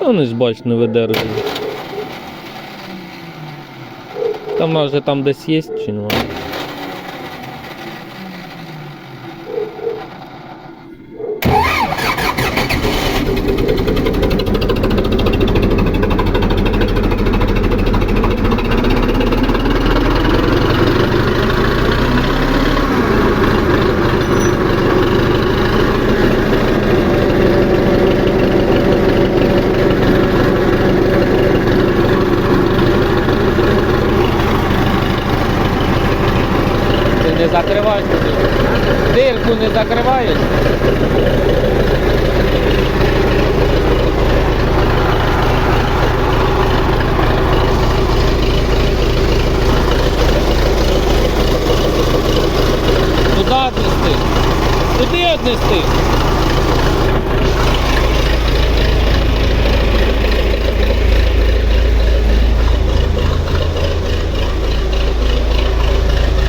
вони ж бач, не видержують. Там може там десь є чи нема? Ти не закриваєш туди. Дирку не закриваєш? Куди отнести? Куди отнести?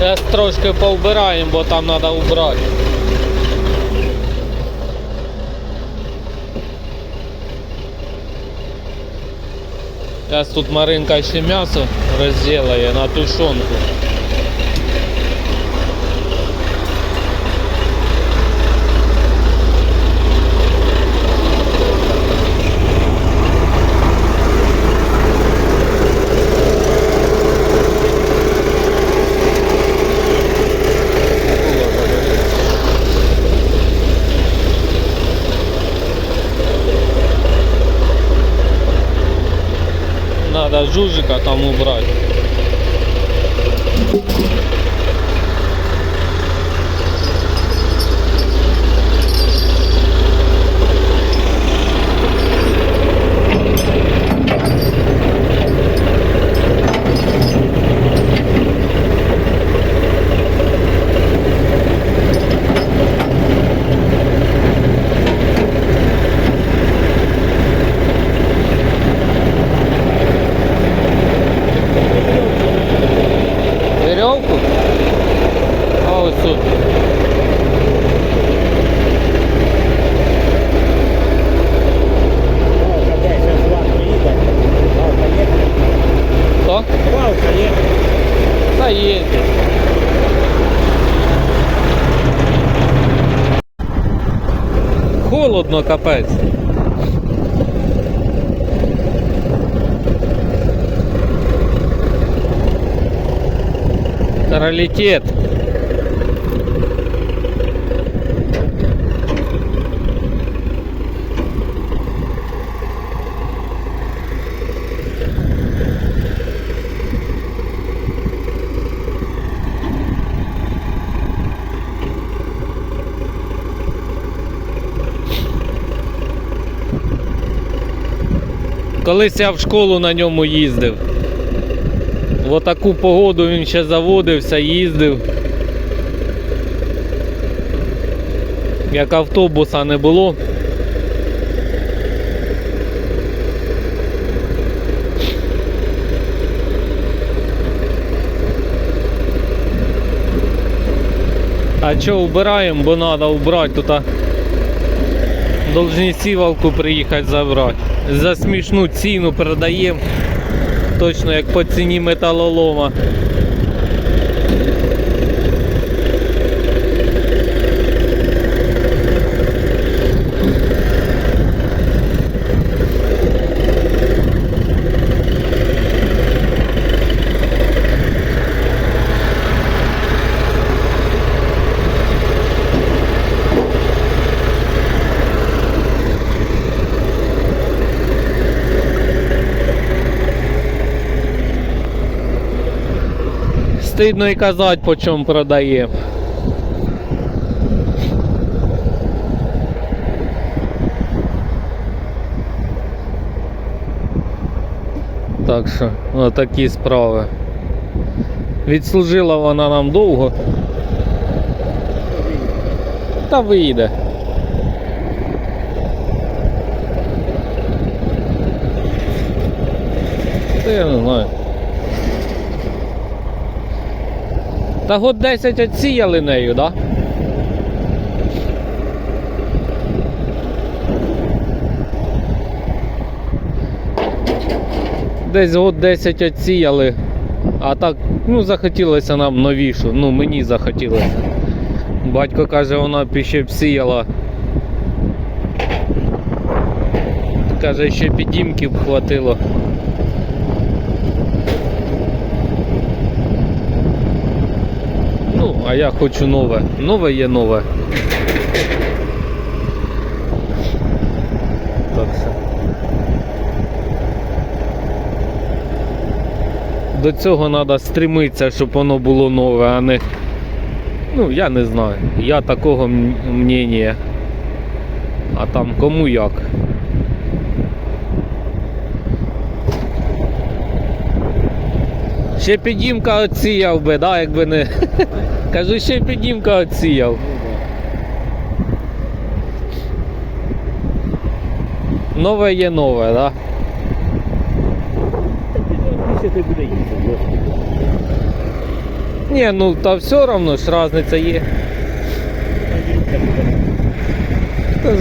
Зараз трошки повбираємо, бо там треба убрати. Зараз тут Маринка ще м'ясо розділає на тушонку. Надо жужика там убрать. Веревку? А ось тут. Валка, де, зараз валка їде. Валка є. Хто? Валка є. Та є. Холодно капець. Раритет. Колись я в школу на ньому їздив. В таку погоду він ще заводився, їздив. Як автобуса не було. А що вбираємо, бо треба вбрати тут. А Должні сівалку приїхати забрати. За смішну ціну продаем, Точно як по ціні металолома. Стидно і казати, по чому продаємо. Так що, отакі справи. Відслужила вона нам довго. Та вийде. Та я не знаю. Та год 10 відсіяли нею, так? Да? Десь год 10 відсіяли, а так, ну, захотілося нам новішу, ну мені захотілося. Батько каже, вона ще б сіяла. Каже, ще підімків хватило. А я хочу нове. Нове є нове. Так що. До цього треба стремитися, щоб воно було нове, а не. Ну, я не знаю. Я такого мнення. А там кому як. Ще підімка оціяв би, да, якби не. Кажу, ще підімка оціяв. Нове є нове, да? Ні, ну та все одно ж різниця є.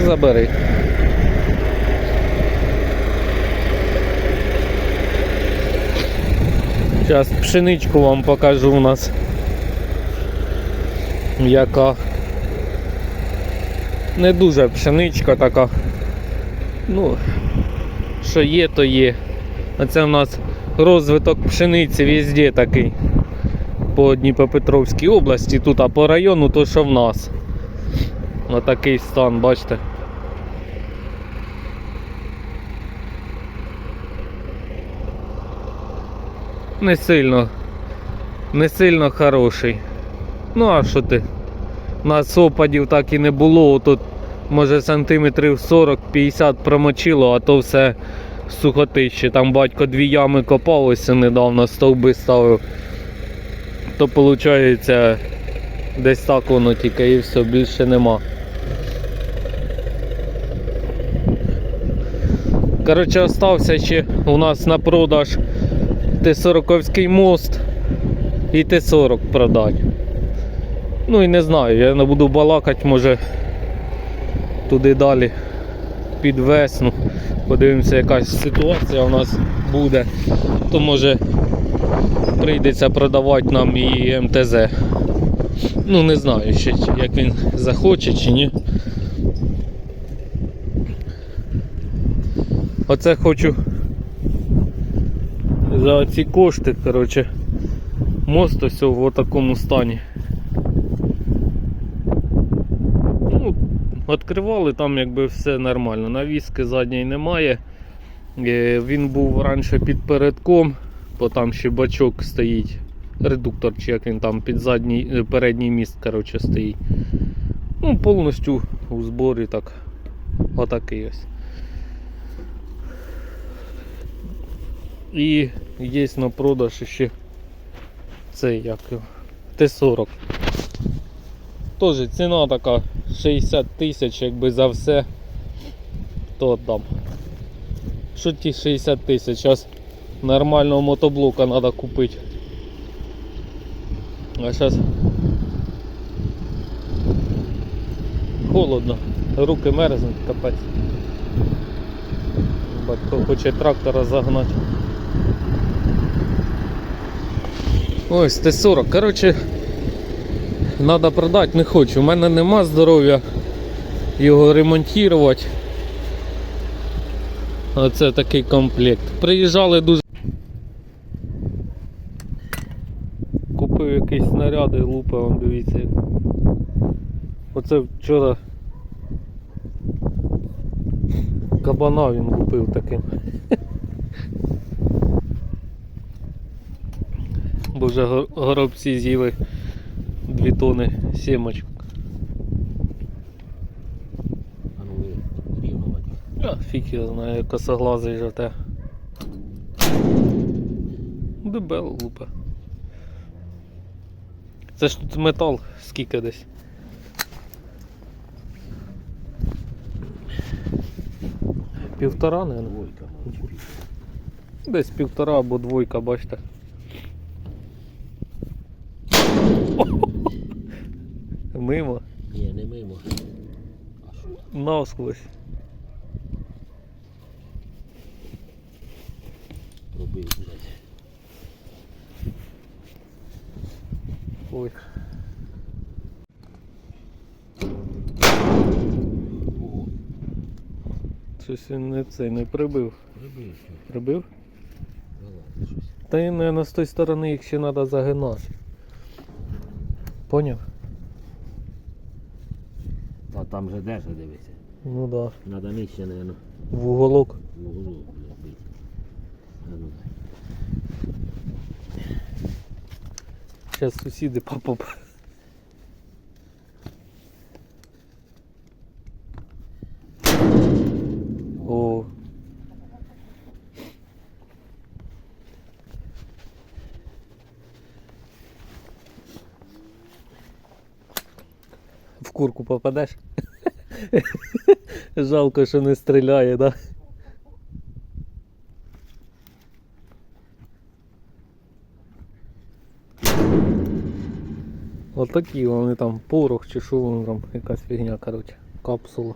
Забери. Зараз пшеничку вам покажу у нас. Яка. Не дуже пшеничка така. Ну, що є, то є. А це у нас розвиток пшениці везде такий. По Дніпропетровській області, тут, а по району то що в нас. Отакий стан, бачите. Не сильно. Не сильно хороший. Ну а що ти? У нас опадів так і не було. Тут може сантиметрів 40-50 промочило, а то все сухотище. Там батько дві ями копав ось недавно, стовби ставив. То виходить десь так воно тільки і все, більше нема. Коротше, остався ще у нас на продаж Т-40 мост і Т-40 продати. Ну і не знаю, я не буду балакати, може туди далі під весну. Подивимося, якась ситуація у нас буде. То може прийдеться продавати нам і МТЗ. Ну не знаю ще, як він захоче чи ні. Оце хочу за ці кошти, коротше, мост ось в такому стані. Ну, відкривали там якби все нормально. Навіски задньої немає. Е, Він був раніше під передком, бо там ще бачок стоїть. Редуктор, чи як він там під задній, е, передній міст коротше, стоїть. Ну, повністю у зборі так. Отакий ось. І є на продаж ще цей як Т-40. Теж ціна така 60 тисяч, якби за все, то там. Що ті 60 тисяч? Зараз нормального мотоблока треба купити. А зараз холодно, руки мерзнуть, капець. Батько хоче трактора загнати. Ось Т-40. Коротше, треба продати, не хочу. У мене нема здоров'я його ремонтувати. Оце такий комплект. Приїжджали дуже. Купив якісь снаряди, лупа, вон дивіться. Оце вчора кабана він купив таким. Бо вже горобці з'їли 2 тони сімочок. А. А, фіг його косоглазий жовте. Дебел лупа. Це ж тут метал скільки десь. Півтора, не? Двойка. Десь півтора або двойка, бачите. Мимо. Ні, не мимо. Навсквозь. Пробив, блядь. Ой. Щось він не цей не прибив. Прибив. Прибив? Та й, мабуть, з тої сторони їх ще треба загинати. Поняв? Та там же держа дивися. Ну да. Надо нижче, наверное, В уголок. в углу блядь. Ну. Зараз сусіди папа. О. В курку попадеш? Жалко, що не стріляє, да? Отакі вони там порох чи що воно там, якась фігня, коротше, капсула.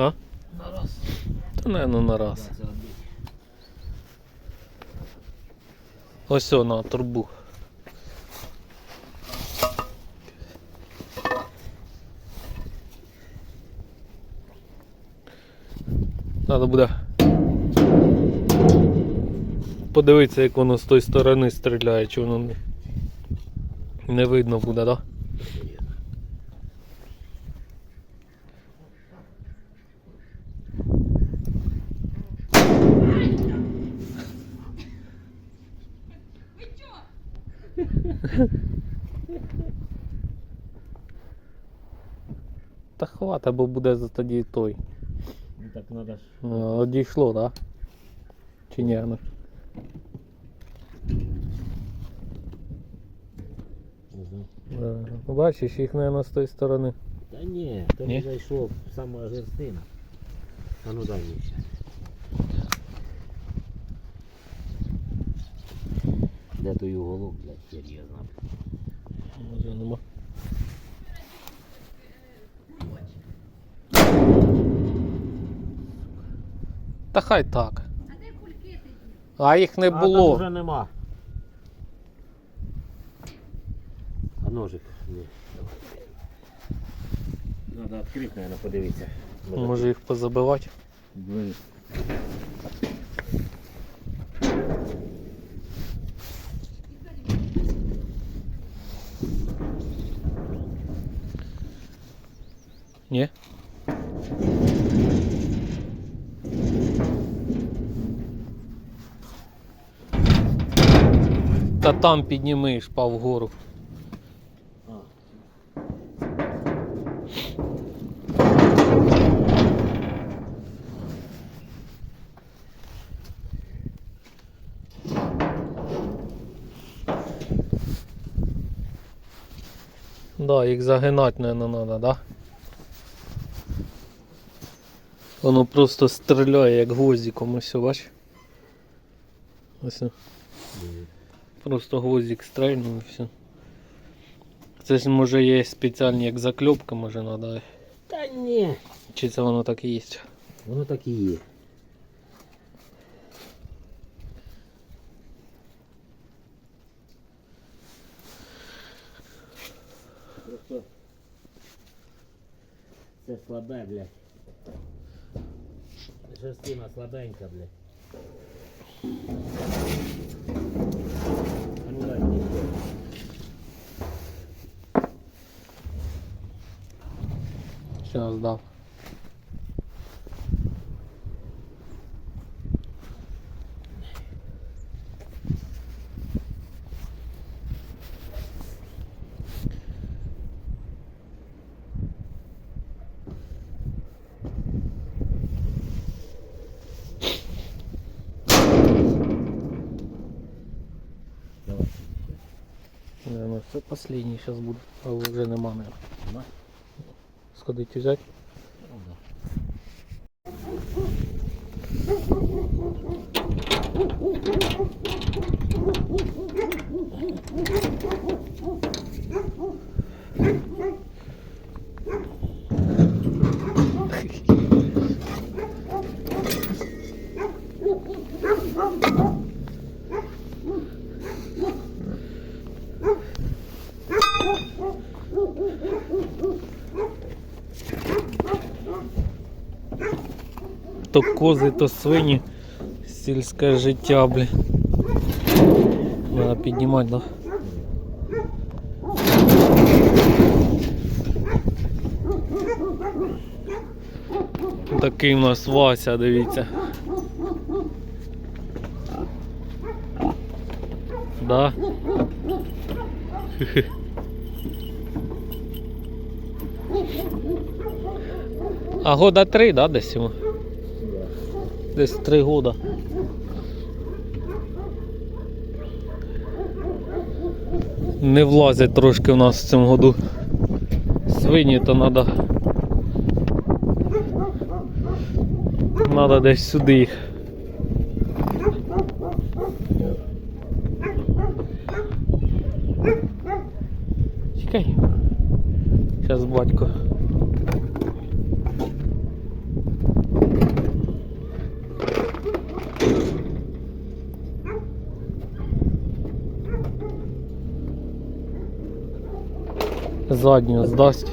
А? На раз. Та наверно на раз. Ось о, на турбу. Треба буде подивитися, як воно з тої сторони стріляє, чи воно не видно буде, так? Да? Та хвата, бо буде за тоді той. Ну так надо ж. А, Одійшло, так? Да? Чи ні? Ну, Угу. е, Бачиш, їх, мабуть, з тої сторони. Та ні, то не зайшло сама жерстина. А ну дай мені Де той уголок, блядь, я. Може нема. Та хай так. А їх не А там було. вже нема. А ножик? Ні. Надо відкрити, наверное, подивитися. Може їх позабивати. Двері. Ні? Та там підніми шпа вгору. Да, їх загинати, наверное, надо, да? Воно просто стріляє як гвоздиком, ось бач. Ось. Просто гвоздик стрельнув і все. Це ж може є спеціальні як закльопки, може надо. Та ні. Чи це воно так і є? Воно так і є. Просто це слабе, блядь. Жерстина слабенька, блядь. А ну дай дав. Давай. Наверное, це останній зараз буде, а вже нема, наверное. Сходить взяти. То кози, то свині. Сільське життя, блін. Треба піднімати, да? Такий у нас Вася, дивіться. Да? А года три, да, десь йому? Десь три года. Не влазять трошки в нас в цьому году. Свині то треба. Надо десь сюди їх. Чекай. Зараз батько. Задню здасть.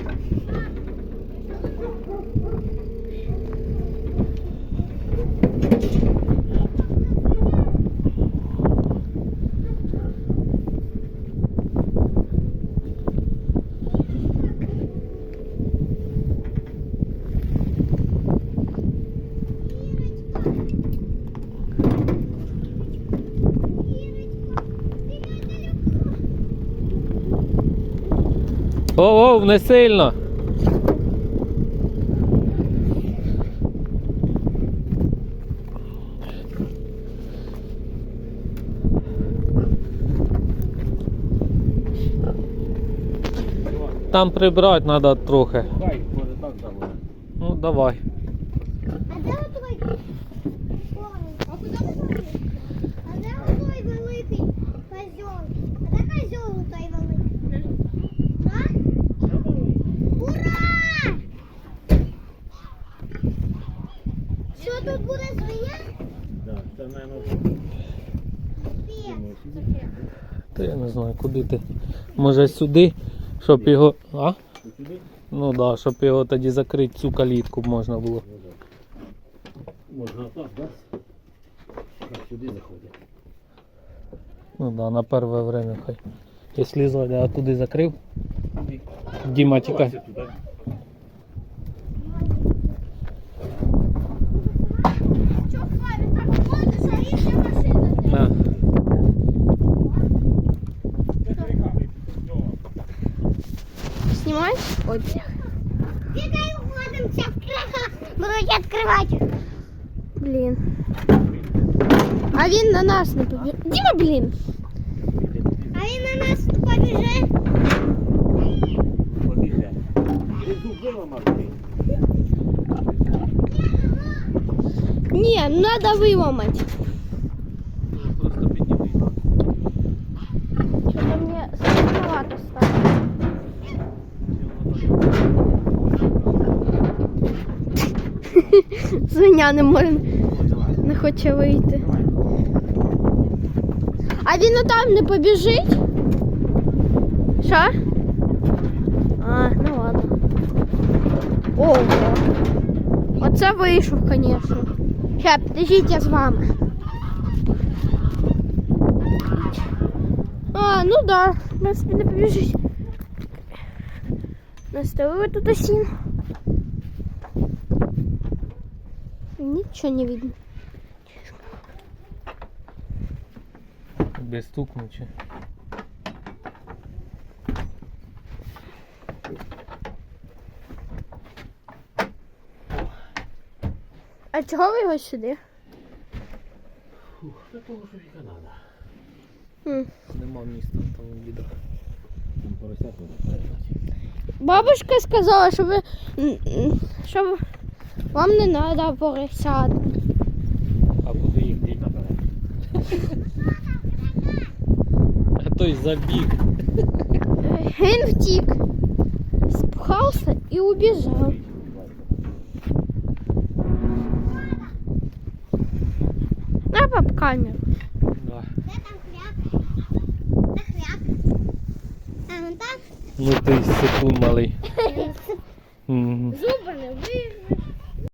Не сильно. Там прибрати треба трохи. Ну давай. А де отой? А куди ви пішли? А де отой великий козьол? А де козьол отой великий? А? Ура! Що тут буде свиня? Да, це, мабуть, Піс. Та я не знаю, куди ти. Може сюди, щоб його. А? Ну так, да, щоб його тоді закрити цю калітку можна було. Можна так? Так, сюди заходить. Ну да, на перше время хай. Якщо зайде, а туди закрив. Діма тікай. Давайте туди. Чого Фарі так ходиш, а інша машина? На. Снимаешь? Ой, бля. Бегай, уходим, сейчас будуть відкривати. Блін. А він на нас не побіг. Діма, блін. А він на нас побіже. Побіжте. Ти зуб виламав? Ні, треба виламати. Свиня не може, не хоче вийти. А він там не побіжить? Що? А, ну ладно. Ого. Оце вийшов, звісно. Ще, підождіть, я з вами. А, ну да, принципі, не побіжить. Наставили тут осін. Нічого не видно. Без стукну чи. А чого ви його сюди? Та того, що віка надо. Хм. Нема міста там відра. Там поросят надо передати. Бабушка сказала, що ви що вам не треба поросят. А куди їх діть? А той забіг. Він втік, спхався і убіжав. На пап камеру. Да. Де там хляп? Де хляп? А, вон там? Ну ти секунд малий. Мгм. Зуби не